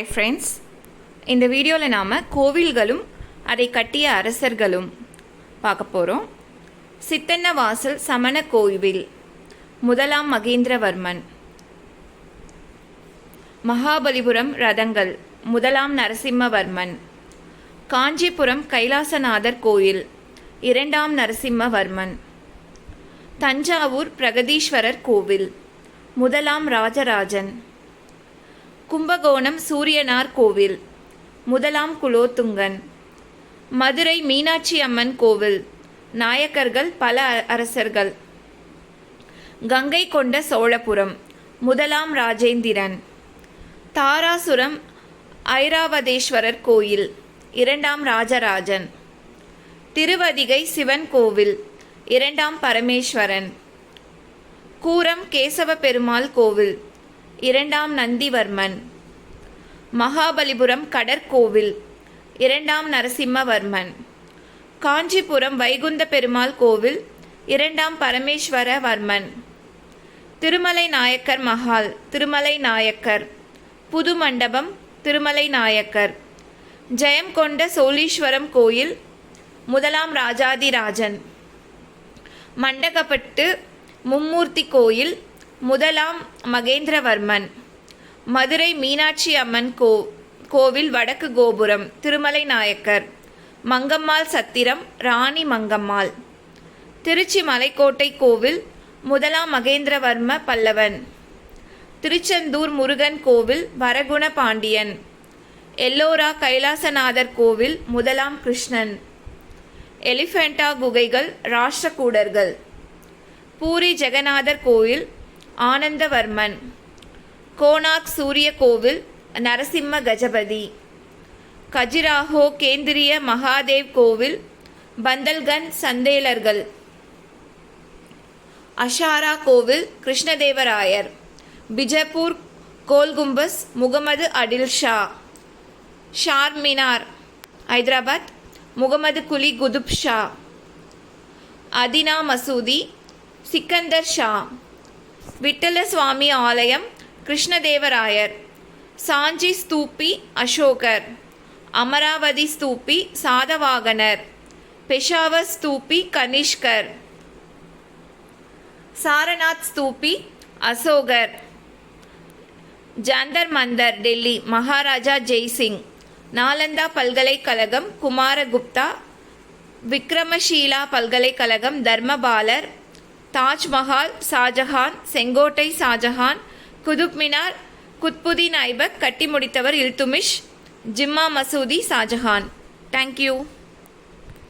Hi friends இந்த வீடியோவில் நாம் கோவில்களும் அதை கட்டிய அரசர்களும் பார்க்க போகிறோம் சித்தன்னவாசல் சமண கோவில் முதலாம் மகேந்திரவர்மன். மகாபலிபுரம் ரதங்கள் முதலாம் நரசிம்மவர்மன். காஞ்சிபுரம் கைலாசநாதர் கோயில் இரண்டாம் நரசிம்மவர்மன். தஞ்சாவூர் பிரகதீஸ்வரர் கோவில் முதலாம் ராஜராஜன். கும்பகோணம் சூரியனார் கோவில். முதலாம் குலோத்துங்கன். மதுரை மீனாட்சி அம்மன் கோவில். நாயக்கர்கள் பல அ- அரசர்கள். கங்கை கொண்ட சோழபுரம். முதலாம் ராஜேந்திரன். தாராசுரம் ஐராவதேஸ்வரர் கோயில். இரண்டாம் ராஜராஜன். திருவதிகை சிவன் கோவில். இரண்டாம் பரமேஸ்வரன். கூரம் கேசவ பெருமாள் கோவில். இரண்டாம் நந்திவர்மன். மகாபலிபுரம் கடற்கோவில். இரண்டாம் நரசிம்மவர்மன். காஞ்சிபுரம் வைகுந்த பெருமாள் கோவில். இரண்டாம் பரமேஸ்வரவர்மன். திருமலை நாயக்கர் மஹால் திருமலை நாயக்கர். புது மண்டபம் திருமலை நாயக்கர். ஜெயம் கொண்ட சோழீஸ்வரம் கோயில் முதலாம் ராஜாதிராஜன். மண்டகப்பட்டு மும்மூர்த்தி கோயில் முதலாம் மகேந்திரவர்மன். மதுரை மீனாட்சி அம்மன் கோ கோவில் வடக்கு கோபுரம் திருமலை நாயக்கர். மங்கம்மாள் சத்திரம் ராணி மங்கம்மாள். திருச்சி மலைக்கோட்டை கோவில் முதலாம் மகேந்திரவர்ம பல்லவன். திருச்செந்தூர் முருகன் கோவில் வரகுண பாண்டியன். எல்லோரா கைலாசநாதர் கோவில் முதலாம் கிருஷ்ணன். எலிஃபெண்டா குகைகள் ராஷ்டிரகூடர்கள். பூரி ஜெகநாதர் கோயில் ஆனந்தவர்மன். கோனாக் சூரிய கோவில் நரசிம்ம கஜபதி. கஜிராஹோ கேந்திரிய மகாதேவ் கோவில் பந்தல்கன் சந்தேலர்கள். அஷாரா கோவில் கிருஷ்ணதேவராயர். பிஜப்பூர் கோல்கும்பஸ் முகமது அடில் ஷா. ஷார்மினார் ஹைதராபாத் முகமது குலி குதுப் ஷா. அதினா மசூதி சிக்கந்தர் ஷா. விட்டல சுவாமி ஆலயம் கிருஷ்ணதேவராயர். சாஞ்சி ஸ்தூப்பி அசோகர். அமராவதி ஸ்தூபி சாதவாகனர். பெஷாவர் ஸ்தூப்பி கனிஷ்கர். சாரநாத் ஸ்தூபி அசோகர். ஜாந்தர் மந்தர் டெல்லி. மகாராஜா ஜெய்சிங். நாலந்தா பல்கலைக்கழகம் குமாரகுப்தா. விக்ரமஷீலா பல்கலைக்கழகம் தர்மபாலர். தாஜ்மஹால் ஷாஜஹான் செங்கோட்டை ஷாஜஹான் குதுப் மினார் குத்புதீன் ஐபக் கட்டி முடித்தவர் இல்துமிஷ் ஜிம்மா மசூதி ஷாஜஹான். தேங்க்யூ